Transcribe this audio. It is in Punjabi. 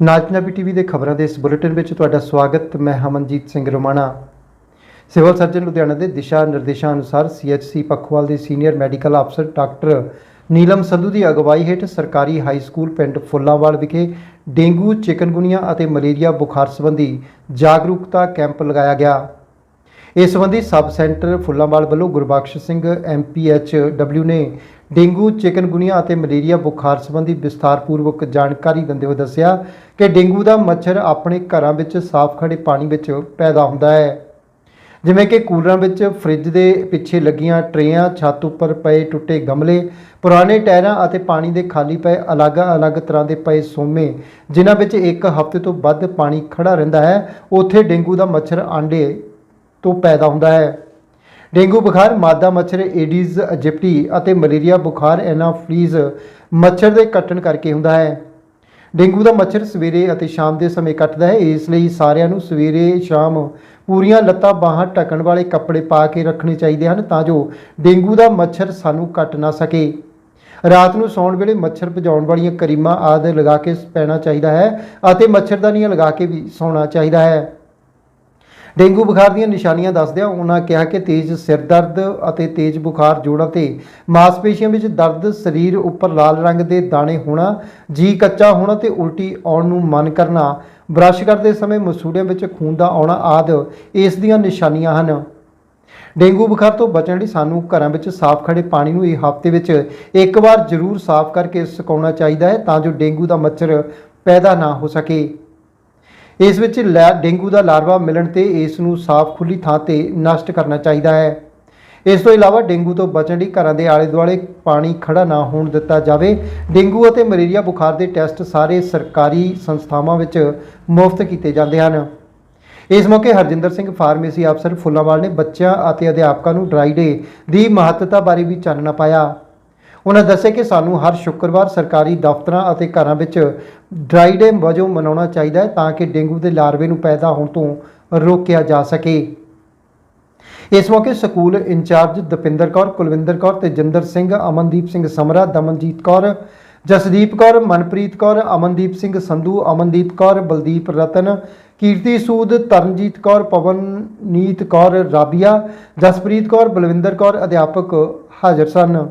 ਨਾਜ ਪੰਜਾਬੀ ਟੀਵੀ ਦੇ ਖਬਰਾਂ ਦੇ ਇਸ ਬੁਲੇਟਿਨ ਵਿੱਚ ਤੁਹਾਡਾ ਸਵਾਗਤ, ਮੈਂ ਹਮਨਜੀਤ ਸਿੰਘ ਰੋਮਾਣਾ। ਸਿਵਲ ਸਰਜਨ ਲੁਧਿਆਣਾ ਦੇ ਦਿਸ਼ਾ ਨਿਰਦੇਸ਼ਾਂ ਅਨੁਸਾਰ ਸੀਐਚਸੀ ਪਖਵਾਲ ਦੇ ਸੀਨੀਅਰ ਮੈਡੀਕਲ ਅਫਸਰ ਡਾਕਟਰ ਨੀਲਮ ਸੰਧੂ ਦੀ ਅਗਵਾਈ ਹੇਠ ਸਰਕਾਰੀ ਹਾਈ ਸਕੂਲ ਪਿੰਡ ਫੁੱਲਾਵਾਲ ਵਿਖੇ ਡੇਂਗੂ, ਚਿਕਨਗੁਨੀਆ ਅਤੇ ਮਲੇਰੀਆ ਬੁਖਾਰ ਸੰਬੰਧੀ ਜਾਗਰੂਕਤਾ ਕੈਂਪ ਲਗਾਇਆ ਗਿਆ। ਇਸ ਸੰਬੰਧੀ ਸਬ ਸੈਂਟਰ ਫੁੱਲਾਂਵਾਲ ਵੱਲੋਂ ਗੁਰਬਖਸ਼ ਸਿੰਘ ਐਮਪੀਐਚਡਬਲਿਊ ਨੇ ਡੇਂਗੂ, ਚਿਕਨਗੁਨੀਆ ਅਤੇ ਮਲੇਰੀਆ ਬੁਖਾਰ ਸੰਬੰਧੀ ਵਿਸਥਾਰਪੂਰਵਕ ਜਾਣਕਾਰੀ ਦਿੰਦੇ ਹੋਏ ਦੱਸਿਆ ਕਿ ਡੇਂਗੂ ਦਾ ਮੱਛਰ ਆਪਣੇ ਘਰਾਂ ਵਿੱਚ ਸਾਫ਼ ਖੜੇ ਪਾਣੀ ਵਿੱਚ ਪੈਦਾ ਹੁੰਦਾ ਹੈ। ਜਿਵੇਂ ਕਿ ਕੂਲਰਾਂ ਵਿੱਚ ਫ੍ਰਿਜ ਦੇ ਪਿੱਛੇ ਲੱਗੀਆਂ ਟਰੇਆਂ, ਛੱਤ ਉੱਪਰ ਪਏ ਟੁੱਟੇ ਗਮਲੇ, ਪੁਰਾਣੇ ਟਾਇਰਾਂ ਅਤੇ ਪਾਣੀ ਦੇ ਖਾਲੀ ਪਏ ਅਲੱਗ-ਅਲੱਗ ਤਰ੍ਹਾਂ ਦੇ ਪਏ ਸੋਮੇ, ਜਿਨ੍ਹਾਂ ਵਿੱਚ ਇੱਕ ਹਫ਼ਤੇ ਤੋਂ ਵੱਧ ਪਾਣੀ ਖੜਾ ਰਹਿੰਦਾ ਹੈ, ਉੱਥੇ ਡੇਂਗੂ ਦਾ ਮੱਛਰ ਆਂਡੇ ਤੋਂ ਪੈਦਾ ਹੁੰਦਾ ਹੈ। ਡੇਂਗੂ ਬੁਖਾਰ, ਮਾਦਾ ਮੱਛਰ, ਏਡੀਜ਼ ਅਜਿਪਟੀ ਅਤੇ ਮਲੇਰੀਆ ਬੁਖਾਰ ਐਨਾਫਲੀਜ਼ ਮੱਛਰ ਦੇ ਕੱਟਣ ਕਰਕੇ ਹੁੰਦਾ ਹੈ। ਡੇਂਗੂ ਦਾ ਮੱਛਰ ਸਵੇਰੇ ਅਤੇ ਸ਼ਾਮ ਦੇ ਸਮੇਂ ਕੱਟਦਾ ਹੈ। ਇਸ ਲਈ ਸਾਰਿਆਂ ਨੂੰ ਸਵੇਰੇ, ਸ਼ਾਮ ਪੂਰੀਆਂ ਲੱਤਾਂ ਬਾਹਾਂ ਢੱਕਣ ਵਾਲੇ ਕੱਪੜੇ ਪਾ ਕੇ ਰੱਖਣੇ ਚਾਹੀਦੇ ਹਨ ਤਾਂ ਜੋ ਡੇਂਗੂ ਦਾ ਮੱਛਰ ਸਾਨੂੰ ਕੱਟ ਨਾ ਸਕੇ। ਰਾਤ ਨੂੰ ਸੌਣ ਵੇਲੇ ਮੱਛਰ ਭਜਾਉਣ ਵਾਲੀਆਂ ਕਰੀਮਾਂ ਆਦਿ ਲਗਾ ਕੇ ਪੈਣਾ ਚਾਹੀਦਾ ਹੈ ਅਤੇ ਮੱਛਰਦਾਨੀਆਂ ਲਗਾ ਕੇ ਵੀ ਸੌਣਾ ਚਾਹੀਦਾ ਹੈ। ਡੇਂਗੂ ਬੁਖਾਰ ਦੀਆਂ ਨਿਸ਼ਾਨੀਆਂ ਦੱਸਦਿਆਂ ਉਹਨਾਂ ਕਿਹਾ ਕਿ ਤੇਜ਼ ਸਿਰ ਦਰਦ ਅਤੇ ਤੇਜ਼ ਬੁਖਾਰ ਜੋੜਾਂ ਤੇ ਮਾਸਪੇਸ਼ੀਆਂ ਵਿੱਚ ਦਰਦ ਸਰੀਰ ਉੱਪਰ ਲਾਲ ਰੰਗ ਦੇ ਦਾਣੇ ਹੋਣਾ, ਜੀ ਕੱਚਾ ਹੋਣਾ ਤੇ ਉਲਟੀ ਆਉਣ ਨੂੰ ਮਨ ਕਰਨਾ, ਬ੍ਰਸ਼ ਕਰਦੇ ਸਮੇਂ ਮਸੂੜਿਆਂ ਵਿੱਚ ਖੂਨ ਦਾ ਆਉਣਾ ਆਦਿ ਇਸ ਦੀਆਂ ਨਿਸ਼ਾਨੀਆਂ ਹਨ। ਡੇਂਗੂ ਬੁਖਾਰ ਤੋਂ ਬਚਣ ਲਈ ਸਾਨੂੰ ਘਰਾਂ ਵਿੱਚ ਸਾਫ਼ ਖੜੇ ਪਾਣੀ ਨੂੰ ਇਹ ਹਫ਼ਤੇ ਵਿੱਚ ਇੱਕ ਵਾਰ ਜ਼ਰੂਰ ਸਾਫ਼ ਕਰਕੇ ਸੁਕਾਉਣਾ ਚਾਹੀਦਾ ਹੈ ਤਾਂ ਜੋ ਡੇਂਗੂ ਦਾ ਮੱਛਰ ਪੈਦਾ ਨਾ ਹੋ ਸਕੇ। ਇਸ ਵਿੱਚ ਲੈ ਡੇਂਗੂ ਦਾ ਲਾਰਵਾ ਮਿਲਣ ਤੇ ਇਸ ਨੂੰ ਸਾਫ਼ ਖੁੱਲੀ ਥਾਂ ਤੇ ਨਸ਼ਟ ਕਰਨਾ ਚਾਹੀਦਾ ਹੈ। ਇਸ ਤੋਂ ਇਲਾਵਾ ਡੇਂਗੂ ਤੋਂ ਬਚਣ ਲਈ ਘਰਾਂ ਦੇ ਆਲੇ ਦੁਆਲੇ ਪਾਣੀ ਖੜਾ ਨਾ ਹੋਣ ਦਿੱਤਾ ਜਾਵੇ। ਡੇਂਗੂ ਅਤੇ ਮਲੇਰੀਆ ਬੁਖਾਰ ਦੇ ਟੈਸਟ ਸਾਰੇ ਸਰਕਾਰੀ ਸੰਸਥਾਵਾਂ ਵਿੱਚ ਮੁਫਤ ਕੀਤੇ ਜਾਂਦੇ ਹਨ। ਇਸ ਮੌਕੇ ਹਰਜਿੰਦਰ ਸਿੰਘ ਫਾਰਮੇਸੀ ਅਫਸਰ ਫੁੱਲਾਂਵਾਲ ਨੇ ਬੱਚਿਆਂ ਅਤੇ ਅਧਿਆਪਕਾਂ ਨੂੰ ਡਰਾਈ ਡੇ ਦੀ ਮਹੱਤਤਾ ਬਾਰੇ ਵੀ ਚਾਨਣਾ ਪਾਇਆ। ਉਹਨਾਂ ਦੱਸਿਆ ਕਿ ਸਾਨੂੰ ਹਰ ਸ਼ੁੱਕਰਵਾਰ ਸਰਕਾਰੀ ਦਫ਼ਤਰਾਂ ਅਤੇ ਘਰਾਂ ਵਿੱਚ ਡਰਾਈ ਡੇ ਵਜੋਂ ਮਨਾਉਣਾ ਚਾਹੀਦਾ ਹੈ ਤਾਂ ਕਿ ਡੇਂਗੂ ਦੇ ਲਾਰਵੇ ਨੂੰ ਪੈਦਾ ਹੋਣ ਤੋਂ ਰੋਕਿਆ ਜਾ ਸਕੇ। ਇਸ ਮੌਕੇ ਸਕੂਲ ਇੰਚਾਰਜ ਦਪਿੰਦਰ ਕੌਰ, ਕੁਲਵਿੰਦਰ ਕੌਰ ਤੇ ਜਿੰਦਰ ਸਿੰਘ, ਅਮਨਦੀਪ ਸਿੰਘ ਸਮਰਾ, ਦਮਨਜੀਤ ਕੌਰ, ਜਸਦੀਪ ਕੌਰ, ਮਨਪ੍ਰੀਤ ਕੌਰ, ਅਮਨਦੀਪ ਸਿੰਘ ਸੰਧੂ, ਅਮਨਦੀਪ ਕੌਰ, ਬਲਦੀਪ ਰਤਨ, ਕੀਰਤੀ ਸੂਦ, ਤਰਨਜੀਤ ਕੌਰ, ਪਵਨਨੀਤ ਕੌਰ ਰਾਬੀਆ, ਜਸਪ੍ਰੀਤ ਕੌਰ, ਬਲਵਿੰਦਰ ਕੌਰ ਅਧਿਆਪਕ ਹਾਜ਼ਰ ਸਨ।